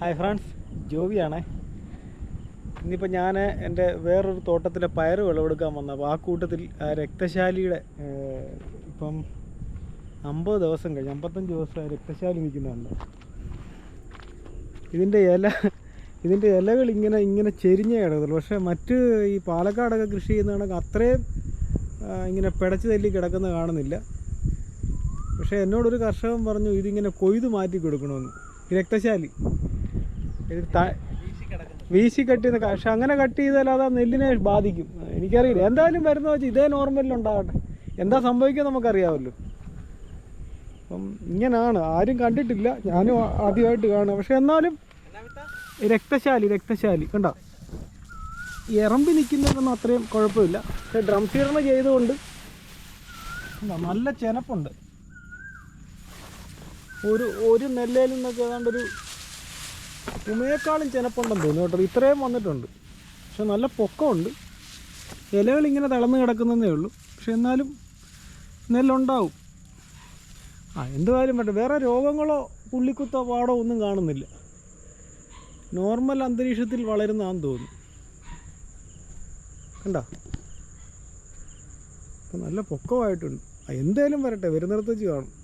Hi friends ജോബിയാണേ ഇന്നിപ്പോൾ ഞാൻ എന്റെ വേറൊരു തോട്ടത്തിലെ പയർ വിളവെടുക്കാൻ വന്ന അപ്പോൾ ആ കൂട്ടത്തിൽ രക്തശാലിയുടെ ഇപ്പം അമ്പത് ദിവസം കഴിഞ്ഞ് അമ്പത്തഞ്ച് ദിവസം ആ രക്തശാലി നിൽക്കുന്നുണ്ട്. ഇതിന്റെ ഇല ഇതിന്റെ ഇലകൾ ഇങ്ങനെ ഇങ്ങനെ ചെരിഞ്ഞേ കിടക്കുള്ളൂ പക്ഷേ മറ്റ് ഈ പാലക്കാടൊക്കെ കൃഷി ചെയ്യുന്ന കണക്ക് അത്രയും ഇങ്ങനെ പിടച്ച് തല്ലി കിടക്കുന്ന കാണുന്നില്ല. പക്ഷേ എന്നോടൊരു കർഷകൻ പറഞ്ഞു ഇതിങ്ങനെ കൊയ്ത് മാറ്റി കൊടുക്കണമെന്ന്. രക്തശാലി. ഇത് വീശി കട്ട് ചെയ്യുന്ന പക്ഷെ അങ്ങനെ കട്ട് ചെയ്താൽ അത് നെല്ലിനെ ബാധിക്കും. എനിക്കറിയില്ല. എന്തായാലും വരുന്ന വെച്ച് ഇതേ നോർമലിൽ ഉണ്ടാകട്ടെ. എന്താ സംഭവിക്കുക നമുക്കറിയാമല്ലോ. അപ്പം ഇങ്ങനാണ്. ആരും കണ്ടിട്ടില്ല. ഞാനും ആദ്യമായിട്ട് കാണുക. പക്ഷെ എന്നാലും രക്തശാലി രക്തശാലി. കണ്ടോ? ഇറമ്പി നിൽക്കുന്നതൊന്നും അത്രയും കുഴപ്പമില്ല. പക്ഷെ ഡ്രം ഫീറിന് ചെയ്തുകൊണ്ട് കണ്ടോ, നല്ല ചെനപ്പുണ്ട്. ഒരു ഒരു നെല്ലേലിൽ നിന്നൊക്കെ ഏതാണ്ടൊരു ഉമയേക്കാളും ചെനപ്പുണ്ടെന്ന് തോന്നുന്നു കേട്ടോ. ഇത്രയും വന്നിട്ടുണ്ട്. പക്ഷെ നല്ല പൊക്കമുണ്ട്. ഇലകൾ ഇങ്ങനെ തളർന്ന് കിടക്കുന്നതേ ഉള്ളൂ. പക്ഷെ എന്നാലും നെല്ലുണ്ടാവും. ആ എന്തുവായാലും പറ്റും? വേറെ രോഗങ്ങളോ പുള്ളിക്കുത്തോ പാടോ ഒന്നും കാണുന്നില്ല. നോർമൽ അന്തരീക്ഷത്തിൽ വളരുന്നതാണെന്ന് തോന്നുന്നു. കണ്ടോ? നല്ല പൊക്കമായിട്ടുണ്ട്. ആ, എന്തേലും വരട്ടെ. വരുന്നിടത്ത് വെച്ച് കാണും.